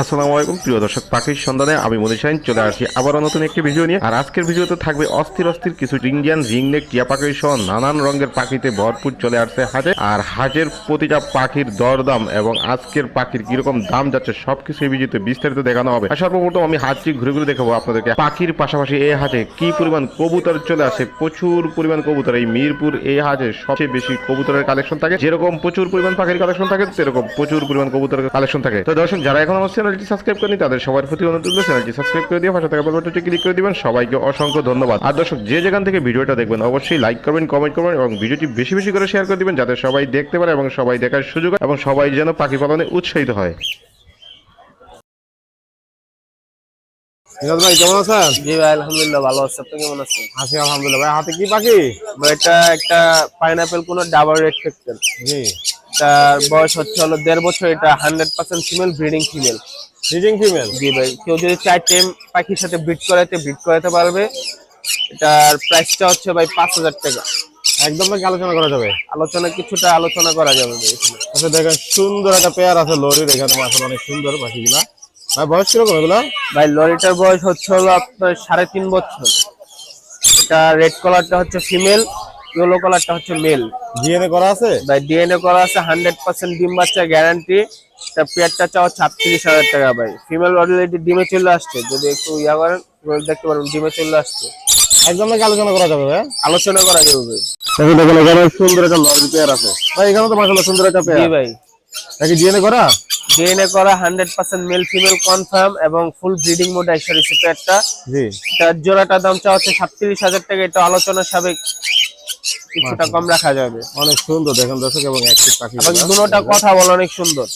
আসসালামু আলাইকুম। প্রিয় দর্শক, পাখির সন্ধানে আমি মনির শাহিন চলে আসি আবারও নতুন একটি ভিডিও নিয়ে। আর আজকের ভিডিওতে থাকবে অস্থির অস্থির কিছু ইন্ডিয়ান রিংনেক টিয়া পাখি সহ নানান রঙের পাখিতে ভরপুর চলে আসছে হাটে আর হাটের প্রতিটা পাখির দরদাম এবং আজকের পাখির কীরকম দাম যাচ্ছে সবকিছু এই ভিডিওতে বিস্তারিত দেখানো হবে। আর সর্বপ্রথম আমি হাটটি ঘুরে ঘুরে দেখাবো আপনাদেরকে পাখির পাশাপাশি এই হাটে কি পরিমাণ কবুতর চলে আসে, প্রচুর পরিমাণ কবুতর। এই মিরপুর এই হাটে সবচেয়ে বেশি কবুতরের কালেকশন থাকে। যেরকম প্রচুর পরিমাণ পাখির কালেকশন থাকে, সেরকম প্রচুর পরিমাণ কবুতরের কালেকশন থাকে। তো দর্শক, যারা এখন আমার চ্যানেলটি সাবস্ক্রাইব করেনি তাদের সবার প্রতি অনুরোধ চ্যানেলটি সাবস্ক্রাইব করে দিয়ে পাশে থাকা বেল বাটনটি ক্লিক করে দিবেন। সবাইকে অসংখ্য ধন্যবাদ। আর দর্শক, যে যেখান থেকে ভিডিওটা দেখবেন, অবশ্যই লাইক করবেন কমেন্ট করবেন এবং ভিডিওটি বেশি বেশি করে শেয়ার করে দিবেন, যাতে সবাই দেখতে পারে এবং সবাই দেখার সুযোগ এবং সবাই যেন পাখি পালনে উৎসাহিত হয়। নিরাজ ভাই কেমন আছেন? জি ভাই আলহামদুলিল্লাহ ভালো আছে। আপনি কেমন আছেন? আছি আলহামদুলিল্লাহ। ভাই হাতে কি পাখি? এটা একটা পাইনাপেল কোন ডাবল রেড ফেক্টেল জি। তার বয়স হচ্ছে হলো দেড় বছর এটা hundred percent female breeding female জি ভাই কেউ যদি টেম পাখির সাথে ব্রিড করাতে ব্রিড করাতে পারবে। এটার প্রাইসটা হচ্ছে ভাই পাঁচ হাজার টাকা। একদম নাকি আলোচনা করা যাবে? আলোচনা কিছুটা আলোচনা করা যাবে। আচ্ছা দেখেন সুন্দর একটা পেয়ার আছে লরির। এখানে অনেক সুন্দর পাখিগুলা। ভাই বয়স কীরকম এগুলা? ভাই লরিটার বয়স হচ্ছে হলো আপনার সাড়ে তিন বছর। এটা রেড কালারটা হচ্ছে ফিমেল ইয়েলো কালারটা হচ্ছে মেল ডিএনএ করা আছে? ভাই ডিএনএ করা আছে হান্ড্রেড পার্সেন্ট ডিম বাচ্চা গ্যারান্টি তা পেয়ারটা চাও ছাত্রিশ হাজার টাকা ভাই। ফিমেল অলরেডি ডিমে চলে আসছে। যদি একটু ইয়া করেন দেখতে পারেন ডিমে চলে আসছে। একদম নাকি আলোচনা করা যাবে ভাই? আলোচনা করা যাবে ভাই। দেখুন দেখুন এখানে সুন্দর একটা লরি পেয়ার আছে। ভাই এখানে তো মাসাল সুন্দর একটা পেয়ার। ভাই। নাকি ডিএনএ করা? ডিএনএ করা hundred percent male female confirm এবং ফুল ব্রিডিং মোড এসে রয়েছে পেয়ারটা জি। তার জোড়াটার দাম চাওয়া হচ্ছে সাতত্রিশ হাজার টাকা এটা আলোচনা সাবেক। কিছুটা কম রাখা যাবে। অনেক সুন্দর দেখেন দর্শক এবং অ্যাক্টিভ পাখি এবং দুটোটা কথা বলে অনেক সুন্দর।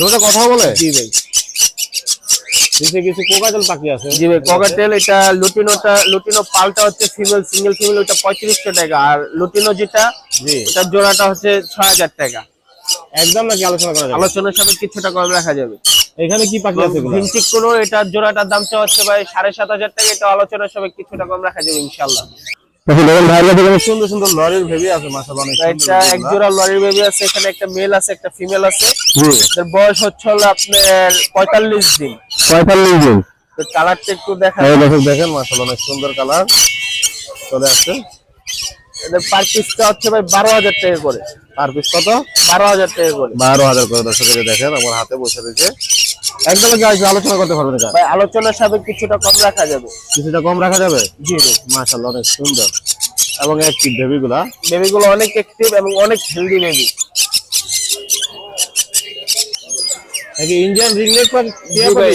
দুটো কথা বলে? জি ভাই। নিচে কিছু কোকাজল পাখি আছে। জি ভাই ককাটেল এটা লুটিনোটা লুটিনো পালটা হচ্ছে ফিমেল সিঙ্গেল ফিমেল ওটা পঁয়ত্রিশশো টাকা আর লুটিনো যেটা জি। ওটার জোড়াটা হচ্ছে ছয় হাজার টাকা। একদম নাকি আলোচনা করা যাবে? আলোচনার সাথে কিছুটা কম রাখা যাবে। এখানে কি পাখি আছে? ভিনচিক কোনো এটার জোড়াটার দাম চাওয়া হচ্ছে ভাই সাড়ে সাত হাজার টাকা এটা আলোচনার সাথে কিছুটা কম রাখা যাবে ইনশাল্লাহ সুন্দর সুন্দর লরির ভেবি আছে এটা এক জোড়া লরির বেবি আছে এখানে একটা মেল আছে একটা ফিমেল আছে। বয়স হচ্ছে হলো আপনার পঁয়তাল্লিশ দিন। পঁয়তাল্লিশ দিন। তো কালারটা একটু দেখা দেখেন মাসাল অনেক সুন্দর কালার। চলে আসছে। এদের পার পিসটা হচ্ছে ভাই বারো হাজার টাকা করে। আর পিস কত? বারো হাজার টাকা করে। বারো হাজার করে দর্শক দেখেন আমার হাতে বসে রয়েছে। একদম আলোচনা করতে পারবেন এটা। ভাই আলোচনার সাথে কিছুটা কম রাখা যাবে। কিছুটা কম রাখা যাবে? জি অনেক সুন্দর। এবং বেবিগুলো অনেক অ্যাক্টিভ এবং অনেক হেলদি বেবি নাকি ইন্ডিয়ান রিংনেক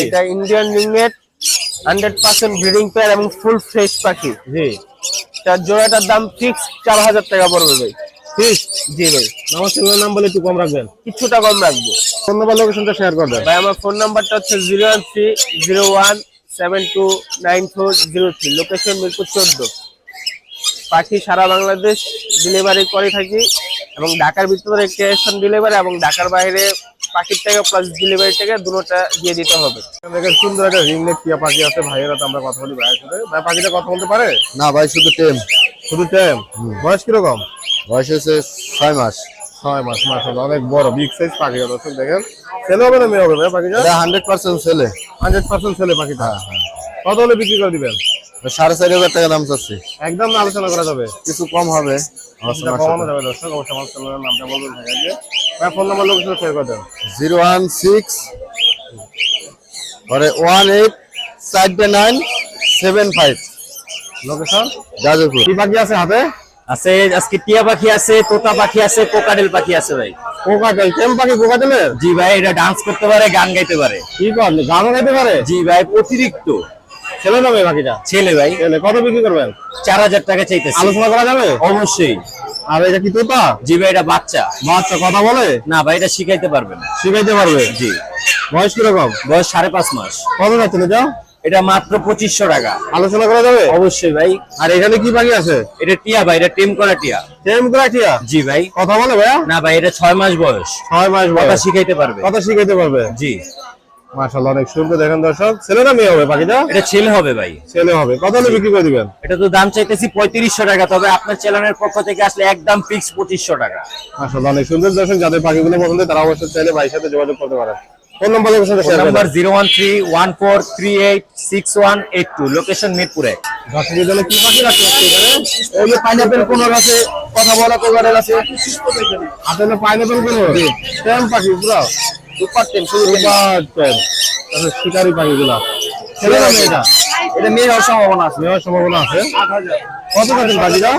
এটা ইন্ডিয়ান রিংনেট হান্ড্রেড পার্সেন্ট ব্রিডিং পেয়ার এবং ফুল ফ্রেশ পাখি। জি। তার জোড়াটার দাম ফিক্স চার হাজার টাকা পড়বে ভাই। জি ভাই। আমার চ্যানেলের নাম বলে একটু কম রাখবেন। কিছুটা কম রাখব। ফোন নাম্বার লোকেশনটা শেয়ার করবেন ভাই আমার ফোন নাম্বারটা হচ্ছে zero one three zero one seven two nine four zero three location Mirpur চোদ্দ। পাখি সারা বাংলাদেশ ডেলিভারি করে থাকি এবং ঢাকার ভিতরে ক্যাশ অন ডেলিভারি এবং ঢাকার বাইরে পাখির টাকা প্লাস ডেলিভারি টাকা দুটোটা দিয়ে দিতে হবে। দেখেন সুন্দর একটা টিয়া পাখি আছে। ভাইয়েরা তো আমরা কথা বলি ভাইয়ের সাথে। ভাই পাখিটা কথা বলতে পারে? না ভাই শুধু টেম। শুধু টাইম বয়স কীরকম? বয়স হচ্ছে ছয় মাস। ছয় মাস মাসাল্লাহ অনেক বড় বিগ সাইজ পাখি দর্শক দেখেন ছেলে হবে না মেয়ে হবে ভাই পাখিটা? হান্ড্রেড পার্সেন্ট ছেলে। হান্ড্রেড পার্সেন্ট ছেলে পাখিটা। কত হলে বিক্রি করে দিবেন? সাড়ে চারি হাজার টাকা দাম চাচ্ছি। একদম আলোচনা করা যাবে? কিছু কম হবে। কমানো যাবে দর্শক অবশ্যই আমার চ্যানেলের নামটা বলবেন ভাই ফোন নাম্বার লোকেশন শেয়ার করে দেন। জিরো ওয়ান সিক্স পরে ওয়ান এইট চারটে nine seven five. Location Jadavpur. কি বাকি আছে হাতে? আছে আজকে টিয়া পাখি আছে তোতা পাখি আছে কোকাডেল পাখি আছে ভাই। কোকাটেল টেম পাখি কোকাটেলের জি ভাই এটা ডান্স করতে পারে গান গাইতে পারে। কি কর গানও গাইতে পারে? জি ভাই অতিরিক্ত। ছেলে না মেয়ে পাখিটা? ছেলে ভাই। ছেলে কত বিক্রি করবেন? চার হাজার টাকা চাইতেছে। আলোচনা করা যাবে? অবশ্যই। আর এটা কি তোতা? জি ভাই এটা বাচ্চা। বাচ্চা কথা বলে? না ভাই এটা শিখাইতে পারবে না। শিখাইতে পারবে? জি। বয়স কীরকম? বয়স সাড়ে পাঁচ মাস। কত যাচ্ছে না যাও এটা মাত্র পঁচিশশো টাকা। আলোচনা করা যাবে? অবশ্যই ভাই। আর এখানে কি পাখি আছে? এটা টিয়া ভাই এটা টেম করা টিয়া। টেম ক্রাইটিয়া জি ভাই। কথা বলে ভাইয়া? না ভাই এটা ছয় মাস বয়স। ছয় মাস কথা বয়স শিখাইতে পারবে। কথা শিখাইতে পারবে? জি। মাশাআল্লাহ অনেক সুন্দর দেখেন দর্শক। ছেলে না মেয়ে হবে পাখিটা এটা ছেলে হবে ভাই। ছেলে হবে। কত হলে বিক্রি করে দিবেন? এটা তো দাম চাইতেছি পঁয়ত্রিশশো টাকা তবে আপনার চ্যানেলের পক্ষ থেকে আসলে একদম ফিক্স পঁচিশশো টাকা। মাশাআল্লাহ অনেক সুন্দর দর্শক। যাদের পাখিগুলো পছন্দ তারা অবশ্যই চাইলে ভাইয়ের সাথে যোগাযোগ করতে পারেন। Phone number location share number দেন zero one three one four three eight six one eight two location মিরপুরে। দর্শকের জন্য কি পাখি রাখতে হচ্ছে এখানে? এই যে পাইনাপেল কোন আছে কথা বলা কোকারেল আছে। হাতে পাইনাপেল কোন টেম পাখি পুরো। সুপার টেম সুপার টেম তাহলে শিকারি পাখিগুলা। ছেলে না মেয়ে এটা এটা মেয়ে হওয়ার সম্ভাবনা আছে। নেওয়ার সম্ভাবনা আছে? কত পাচ্ছেন পাখিটা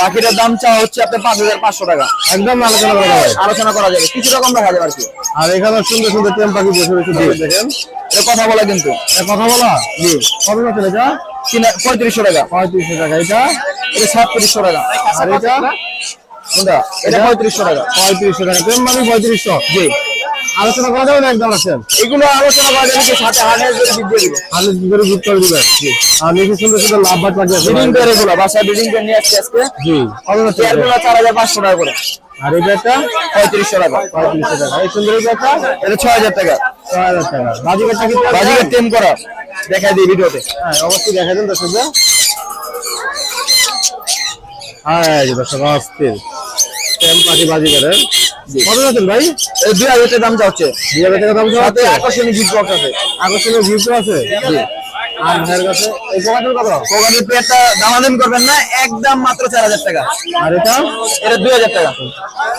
পাখিটার দাম চাওয়া হচ্ছে আপনার পাঁচ হাজার পাঁচশো টাকা। একদম আলোচনা করা যাবে আলোচনা করা যাবে। কিছুটা কম রাখা যাবে আর কি। আর এখানে সুন্দর সুন্দর টেম পাখি বসে রয়েছে দেখেন। এটা কথা বলা কিন্তু। কথা বলা? জি। কত পাচ্ছেন এটা তিন পঁয়ত্রিশশো টাকা। পঁয়ত্রিশশো টাকা। এটা? এটা সাতত্রিশশো টাকা। আর এটা? এটা পঁয়ত্রিশশো টাকা। পঁয়ত্রিশশো টাকা। টেম মানে পঁয়ত্রিশশো। জি। আলোচনা করা যাবে না একদম আছেন এগুলো আলোচনা করা যাবে কি সাথে হাজার করে দিয়ে দিবে আমি করে বুক করে আর নিচে সুন্দর সুন্দর লাভ বাট পাখি আছে ব্রিডিং পেয়ার এগুলো বাসায় ব্রিডিং পেয়ার নিয়ে আসছে আজকে। জি। কত পাচ্ছেন পেয়ারগুলো চার হাজার পাঁচশো টাকা করে। আর এটা একটা পঁয়ত্রিশশো টাকা। পঁয়ত্রিশশো টাকা। এই সুন্দর একটা এটা ছয় হাজার টাকা। ছয় হাজার টাকা। বাজিকারটা কিন্তু বাজিকে টেম করা। দেখাই দিই ভিডিওতে। হ্যাঁ অবশ্যই দেখা দেন দর্শকদের হ্যাঁ এই দর্শক অস্থির। টেম পাখি বাজিকারের কত আছেন ভাই? দুই হাজার টাকা দাম চাচ্ছে দুই হাজার টাকা দাম চাচ্ছে আকর্ষণীয় গিফট বক্স আছে। আকর্ষণীয় গিফট আছে? আর ভাইয়ের কাছে এই কোকাটের কত? কোকানের পেয়ারটা দামাদামি করবেন না একদম মাত্র চার হাজার টাকা। আর এটা? এটা দুই হাজার টাকা।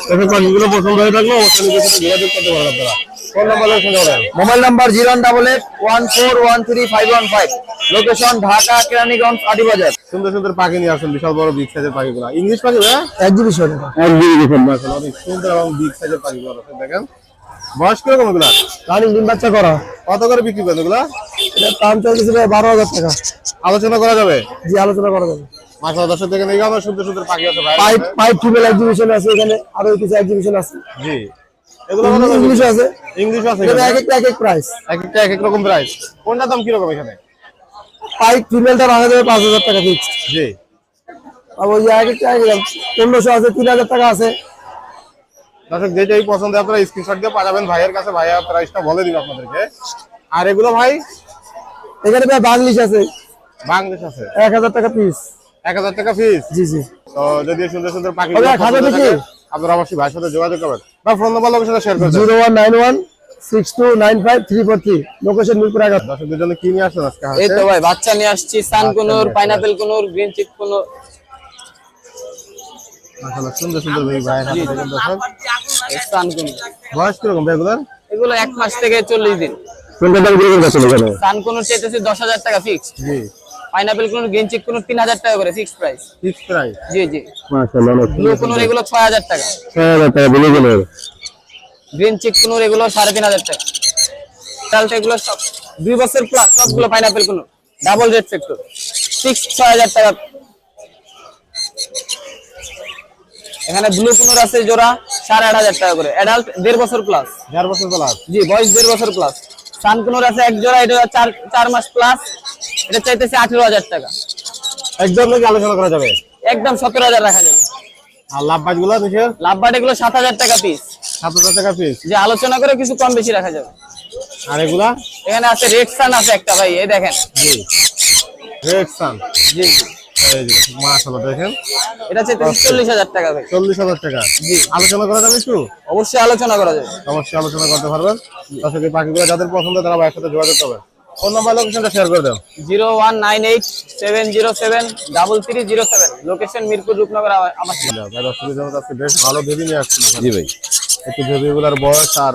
দর্শক পাখিগুলো পছন্দ হয়ে থাকল অবশ্যই যোগাযোগ করতে পারেন আপনারা। Mobile number zero double eight one four one three five one five. Location Dhaka Keraniganj Adibazar. সুন্দর সুন্দর পাখি নিয়ে আসুন বিশাল বড় বিগ সাইজের পাখিগুলো। ইংলিশ পাখি এক্সিবিশন এক্সিবিশন অনেক সুন্দর এবং বিগ সাইজের পাখিগুলো আছে দেখেন। বয়স কীরকম এগুলা? রানিং ডিম বাচ্চা করা। কত করে বিক্রি করেন এগুলা? এটা দাম চাইছে বারো হাজার টাকা। আলোচনা করা যাবে? জি আলোচনা করা যাবে। এই সুন্দর সুন্দর পাখি আছে ভাই। পাইপ পাইপ ফিমেল এক্সিবিশন আছে এখানে আরও কিছু এক্সিবিশন আছে। জি। এগুলো ইংলিশ আছে। ইংলিশ আছে এখানে? এক একটা এক এক প্রাইস এক একটা এক এক রকম প্রাইস কোনটা দাম কীরকম এখানে? পাইপ ফিমেলটা রাখা যাবে পাঁচ হাজার টাকা ফিক্স জি। আর ওই এক একটা এক এক পনেরোশো আছে তিন হাজার টাকা আছে। দর্শক যেটাই পছন্দ আপনারা স্ক্রিনশট দিয়ে পাঠাবেন। ভাইয়ের কাছে ভাইয়া প্রাইসটা বলে দিবে আপনাদেরকে। আর এগুলো ভাই? এখানে ভাই বাংলিশ আছে। বাংলাদেশ আছে। এক হাজার টাকা পিস এক হাজার টাকা ফিস জি জি। তো যদি সুন্দর সুন্দর পাখি খাবে নাকি? আপনারা অবশ্যই ভাইয়ের সাথে যোগাযোগ করবেন। বা ফোন নাম্বার লোকের সাথে শেয়ার করে দেন zero one nine one six two nine five three four three location Mirpur দর্শকদের জন্য কি নিয়ে আসছেন আজকে এই তো ভাই বাচ্চা নিয়ে আসছি সান কোনোর পাইনাপেল কোনোর গ্রিন চিক কোনোর। মাশাআল্লাহ, সুন্দর সুন্দর ভাই দর্শক। সান কোনোর বয়স কীরকম ভাই এগুলোর? এগুলো এক মাস থেকে চল্লিশ দিন। কোনটা দাম কীরকম এখানে? সান কোনোর চাইতেছি দশ হাজার টাকা ফিক্স জি। পাইনাপেল কোনোর গ্রিন চিক তিন হাজার টাকা করে ফিক্স প্রাইস ফিক্স প্রাইস জি জি। মাশাআল্লাহ ব্লু কোনোর এগুলো ছয় হাজার টাকা। ছয় হাজার টাকা বলে গেলেন গ্রিন চিক কোনোর এগুলো সাড়ে তিন হাজার টাকা। চালটা এগুলো সব দুই বছর প্লাস সবগুলো পাইনাপেল কোনো। ডাবল রেড ফ্যাক্টর ফিক্স ছয় হাজার টাকা। এখানে ব্লু কোনোর আছে জোড়া সাড়ে আট হাজার টাকা করে। অ্যাডাল্ট দেড় বছর প্লাস দেড় বছর প্লাস জি বয়স দেড় বছর প্লাস সানকুনোর আছে এক জোড়া এটা চার চার মাস প্লাস এটা চাইতেছে আঠেরো হাজার টাকা। একদম নাকি আলোচনা করা যাবে? একদম সতেরো হাজার রাখা যাবে। আর লাভ বাজগুলা দেখেন লাভ বাট এগুলো সাত হাজার টাকা পিস সাত হাজার টাকা পিস যে আলোচনা করে কিছু কম বেশি রাখা যাবে। আর এগুলা? এখানে আছে রেড সান আছে একটা ভাই এই দেখেন। জি। রেড সান জি। মাশাআল্লাহ দেখেন। এটা চল্লিশ হাজার টাকা ভাই। চল্লিশ হাজার টাকা। জি। আলোচনা করা যাবে একটু? অবশ্যই আলোচনা করা যাবে। অবশ্যই আলোচনা করতে পারবেন। এই পাখিগুলো যাদের পছন্দ তারা ভাইয়ের সাথে যোগাযোগ করবেন। ফোন নাম্বার লোকেশনটা শেয়ার করে দেন zero one nine eight seven zero seven double three zero seven location Mirpur Rupnagar আমার তো আজকে বেশ ভালো ভেবি নিয়ে আসছিল জি ভাই। একটু ভেবিগুলার বয়স আর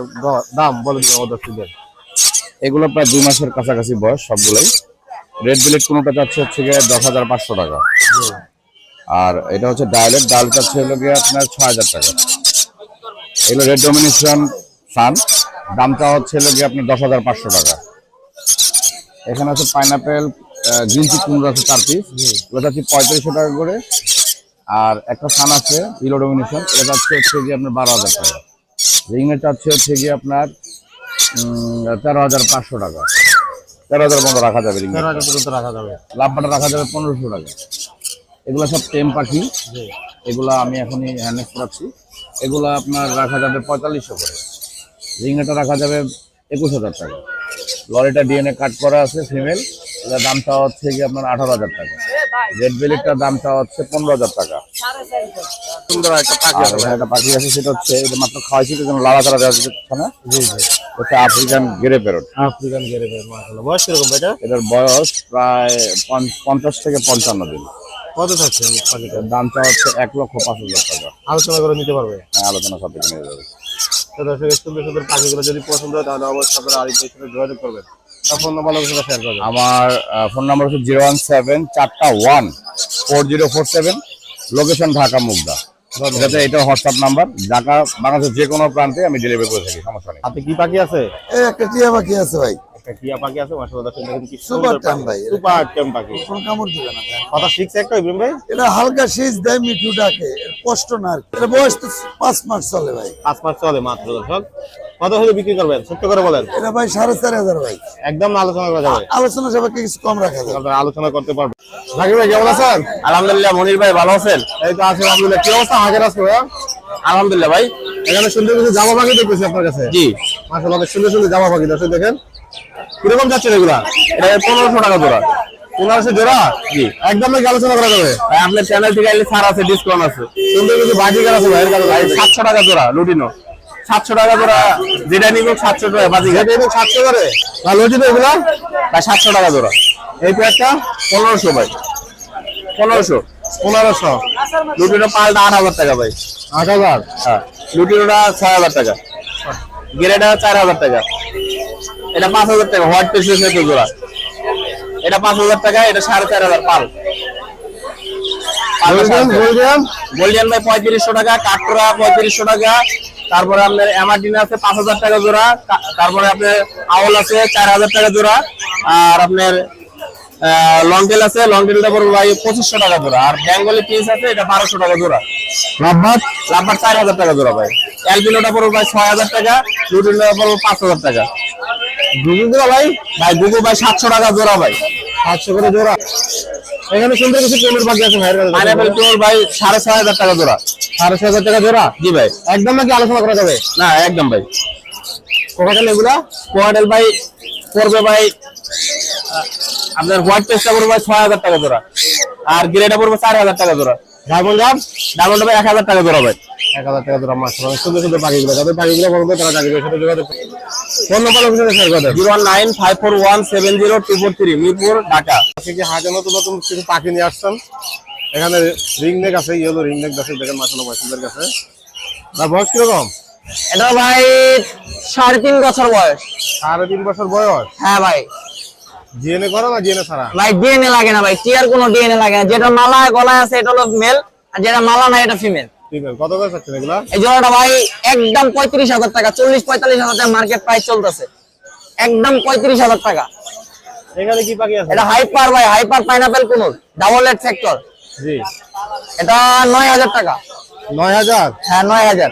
দাম বলে দিবেন আমার দর্শকদের এগুলো প্রায় দুই মাসের কাছাকাছি বয়স সবগুলোই। রেড বিলেট কোনোটা যাচ্ছে হচ্ছে গিয়ে দশ হাজার পাঁচশো টাকা। আর এটা হচ্ছে ডায়ালেট ডায়ালেট যাচ্ছে হলো গিয়ে আপনার ছ হাজার টাকা। এগুলো রেড ডমিনেশন সান দামটা হচ্ছে হলো গিয়ে আপনার দশ হাজার পাঁচশো টাকা। এখানে আছে পাইনাপেল গ্রিন চিক কুমড়ো আছে চার পিস ওটা যাচ্ছে পঁয়ত্রিশশো টাকা করে। আর একটা সান আছে ইলো ডোমিনেশন এটা যাচ্ছে হচ্ছে গিয়ে আপনার বারো হাজার টাকা। রিংয়ের চাচ্ছে হচ্ছে গিয়ে আপনার তেরো হাজার পাঁচশো টাকা। তেরো হাজার মতো রাখা যাবে তেরো হাজার পর্যন্ত রাখা যাবে। লাভবাটা রাখা যাবে পনেরোশো টাকা। এগুলো সব টেম পাখি। এগুলা আমি এখনই হ্যান্ডেস করাচ্ছি। এগুলো আপনার রাখা যাবে পঁয়তাল্লিশশো করে। রিংটা রাখা যাবে একুশ হাজার টাকা। লরিটা ডিএনএ কাট করা আছে ফিমেল এটার দামটা হচ্ছে কি আপনার আঠারো হাজার টাকা। রেড বেলিটার দামটা হচ্ছে পনেরো হাজার টাকা। সুন্দর একটা পাখি আছে একটা পাখি আছে সেটা হচ্ছে এটা মাত্র খাওয়াইছি তো যেন লাড়া তাড়া দেওয়া যাচ্ছে না? জি জি। হচ্ছে African grey parrot African grey মাশাআল্লাহ। বয়স কীরকম এটা? এটার বয়স প্রায় পঞ্চ- পঞ্চাশ থেকে পঞ্চান্ন দিন। কত থাকছে পাখিটা? এটার দাম চা হচ্ছে এক লক্ষ পাঁচ হাজার টাকা। আলোচনা করে নিতে পারবে? হ্যাঁ, আলোচনা সাপেক্ষে নিয়ে যাবে। তো দর্শক সুন্দর সুন্দর পাখিগুলো যদি পছন্দ হয় তাহলে অবশ্যই আপনারা আরিফের সাথে যোগাযোগ করবেন। ফোন নাম্বার লোকেশনটা শেয়ার করবেন। আমার ফোন নাম্বার হচ্ছে জিরো ওয়ান সেভেন চারটা one four zero four seven. Location Dhaka Mugda. এটাতে এটা হোয়াটসঅ্যাপ নাম্বার। ঢাকা বাংলাদেশের যে কোনো প্রান্তে আমি ডেলিভারি করে থাকি সমস্যা নেই। হাতে কি পাখি আছে? এই একটা টিয়া পাখি আছে ভাই। একটা টিয়া পাখি আছে মাশাআল্লাহ দর্শক দেখেন কি Super সুন্দর ভাই। সুপার টেম পাখি। কোনো কামড় দিবে না কথা শিখছে একটা ইব্রাহিম ভাই? এটা হালকা শীষ দেয় মিঠু ডাকে কষ্ট না আর বয়স তো পাঁচ মাস চলে ভাই। পাঁচ মাস চলে মাত্র দর্শক। কত হলে বিক্রি করবেন? করে বলেন। এটা ভাই সাড়ে চার হাজার ভাই। একদম আলোচনা করা যাবে। আলোচনা কিছু কম রাখা যাবে আলোচনা করতে পারবেন। জাকির ভাই কেমন আছেন? আলহামদুলিল্লাহ মনির ভাই ভালো আছেন? এই তো আছি আলহামদুলিল্লাহ। কি অবস্থা? হাজার আছে আলহামদুলিল্লাহ ভাই। এখানে সুন্দর কিছু জামা পাখি দেখতেছি আপনার কাছে। জি। মাশাআল্লাহ অনেক সুন্দর সুন্দর জামা পাখি দর্শক দেখেন। কীরকম যাচ্ছেন এগুলা? এটা পনেরোশো টাকা জোড়া। পনেরোশো জোড়া? জি। একদম নাকি আলোচনা করা যাবে? ভাই আপনার চ্যানেল থেকে আইলে ছাড় আছে ডিসকাউন্ট আছে। সুন্দর কিছু বাজিকার আছে ভাই সাতশো টাকা জোড়া লুটিনো। সাতশো টাকা জোড়া যেটা নিব সাতশো টাকা বাজি যেটা এবং সাতশো করে? আর লজিত এগুলা? ভাই সাতশো টাকা জোড়া। এই প্যাকটা পনেরোশো ভাই। পনেরোশো। পনেরোশো। লুটিনো পাল্টা আট হাজার টাকা ভাই। আট হাজার? হ্যাঁ লুটিনোটা ছয় হাজার টাকা। গেরেটা চার হাজার টাকা। এটা পাঁচ হাজার টাকা হোয়াইট পেসের সাথে জোড়া। এটা পাঁচ হাজার টাকা এটা সাড়ে চার হাজার পাল। গোল্ডিয়ান ভাই পঁয়ত্রিশশো টাকা কাঠোরা পঁয়ত্রিশশো টাকা তারপরে আপনার আছে পাঁচ হাজার টাকা জোড়া তারপরে আপনার আউল আছে চার হাজার টাকা জোড়া আর আপনার আছে পড়বে ভাই পঁচিশশো টাকা জোড়া আর বেঙ্গলি পিস আছে এটা বারোশো টাকা জোড়া। লাভবার চার হাজার টাকা জোড়া ভাই। অ্যালবিনোটা পড়বে ভাই ছয় হাজার টাকা লুটিনটা পড়বে পাঁচ হাজার টাকা। ভাই? ভাই গুগু ভাই সাতশো টাকা জোড়া ভাই। সাতশো করে জোড়া। এখানে সুন্দর কিছু কোমের পাখি আছে ভাইয়ের কাছে। পাইনাপেল ভাই সাড়ে ছয় হাজার টাকা জোড়া। সাড়ে ছয় হাজার টাকা জোড়া? জি ভাই। একদম নাকি আলোচনা করা যাবে? না একদম ভাই। কোকাটেল এগুলা? কোয়াডেল ভাই পড়বে ভাই আপনার হোয়াইট পেস্টটা পড়বে ভাই ছয় হাজার টাকা জোড়া। আর গ্রেটা পড়বে চার হাজার টাকা জোড়া। ডায়মন্ড ডায়মন্ড ভাই এক হাজার টাকা জোড়া ভাই। এক হাজার টাকা জোড়া মাছ অনেক সুন্দর সুন্দর পাখিগুলো যাদের পাখিগুলো বলবে তারা সাথে যোগাযোগ ফোন নাম্বার শেয়ার করে দেন zero one nine five four one seven zero two four three Mirpur Dhaka. আজকে কি হাটে নতুন নতুন কিছু পাখি নিয়ে আসছেন? এখানে রিং নেক আছে ইয়েলো রিং নেক দশের দেখেন পয়সাদের কাছে। তার বয়স কীরকম? এটা ভাই সাড়ে তিন বছর বয়স। সাড়ে তিন বছর বয়স? হ্যাঁ ভাই। জিএনএ করো না জিএনএ ছাড়া? ভাই ডিএনএ লাগে না ভাই। টিয়ার কোনো ডিএনএ লাগে না। যেটা মালা গলায় আছে এটা হলো মেল আর যেটা মালা নাই এটা ফিমেল কত করে চাচ্ছেন এগুলা? এই জোড়াটা ভাই একদম পঁয়ত্রিশ হাজার টাকা চল্লিশ পঁয়তাল্লিশ হাজার টাকা মার্কেট প্রাইস চলতেছে। একদম পঁয়ত্রিশ হাজার টাকা। এখানে কি পাখি আছে? এটা হাইপার ভাই হাইপার পাইনাপেল কুনুর ডাবল এড সেক্টর জি। এটা নয় হাজার টাকা। নয় হাজার? হ্যাঁ নয় হাজার।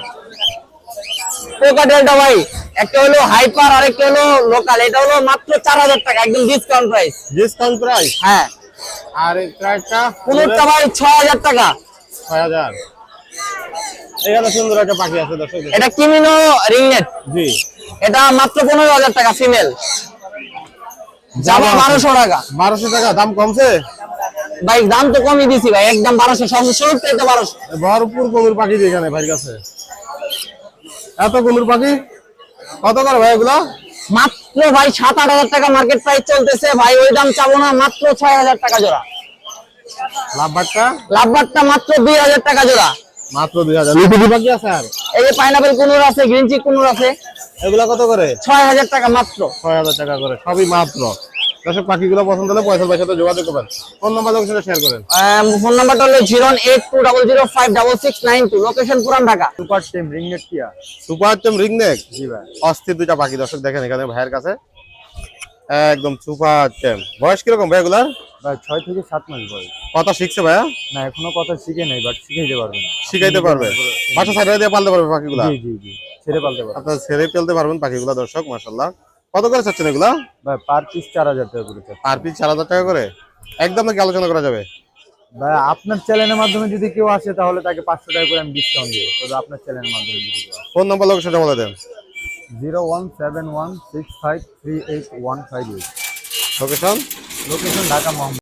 কোকাটেলটা ভাই একটা হলো হাইপার আর একটা হলো লোকাল এটা হলো মাত্র চার হাজার টাকা একদম ডিসকাউন্ট প্রাইস ডিসকাউন্ট প্রাইস হ্যাঁ। আর এই ট্রাকটা কুনুরটা ভাই ছয় হাজার টাকা। ছয় হাজার। এখানে সুন্দর একটা পাখি আছে দর্শক। এটা কিমিনো রিংনেট? জি। এটা মাত্র পনেরো হাজার টাকা ফিমেল। জামা বারোশো টাকা। বারোশো টাকা দাম কমছে? ভাই দাম তো কমই দিছি ভাই একদম বারোশো সব শুরুতে তো বারোশো। ভরপুর কুমির পাখি এখানে ভাইয়ের কাছে। এত কুমির পাখি? কত করে ভাই এগুলা? মাত্র ভাই সাত আট হাজার টাকা মার্কেট প্রাইস চলতেছে। ভাই ওই দাম চাবো না মাত্র ছয় হাজার টাকা জোড়া। লাভবারটা? লাভবারটা মাত্র দুই হাজার টাকা জোড়া। মাত্র দুই হাজার। লুটি পাখি আছে আর? এই যে পাইনাপেল কুনুর আছে গ্রিন চিক কুনুর আছে। এগুলা কত করে? ছয় হাজার টাকা মাত্র। ছয় হাজার টাকা করে সবই মাত্র। দর্শক পাখিগুলো পছন্দ হলে পয়সা পয়সা যোগাযোগ করবেন। ফোন নাম্বার লোকেশনে শেয়ার করেন। ফোন নাম্বারটা হলো zero eight two double zero five double six nine two. Location Puran Dhaka. Super টেম রিংনেট টিয়া সুপার টেম রিং নেক জি ভাই। অস্থির দুইটা পাখি দর্শক দেখেন এখানে ভাইয়ের কাছে। একদম সুপার টেম। বয়স কীরকম ভাই এগুলার? ভাই ছয় থেকে সাত মাস বয়স। কথা শিখছে ভাইয়া? না এখনও কথা শিখে নাই বাট শিখাইতে পারবে না। শিখাইতে পারবে। বাসা সাইডে দিয়ে পালতে পারবে পাখিগুলা? জি জি জি ছেড়ে পালতে পারবে। আপনার ছেড়ে ফেলতে পারবেন পাখিগুলা দর্শক মাসাল্লাহ কত করে চাচ্ছেন এগুলা? ভাই পার পিস চার হাজার টাকা করে। আর পিস চার হাজার টাকা করে? একদম নাকি আলোচনা করা যাবে? ভাই আপনার চ্যানেলের মাধ্যমে যদি কেউ আসে তাহলে তাকে পাঁচশো টাকা করে আমি ডিসকাউন্ট দিব। তবে আপনার চ্যানেলের মাধ্যমে যদি ফোন নাম্বার লোকেশনটা বলে দেন। Zero one seven one six five three eight one five eight. Location location Dhaka Mohammad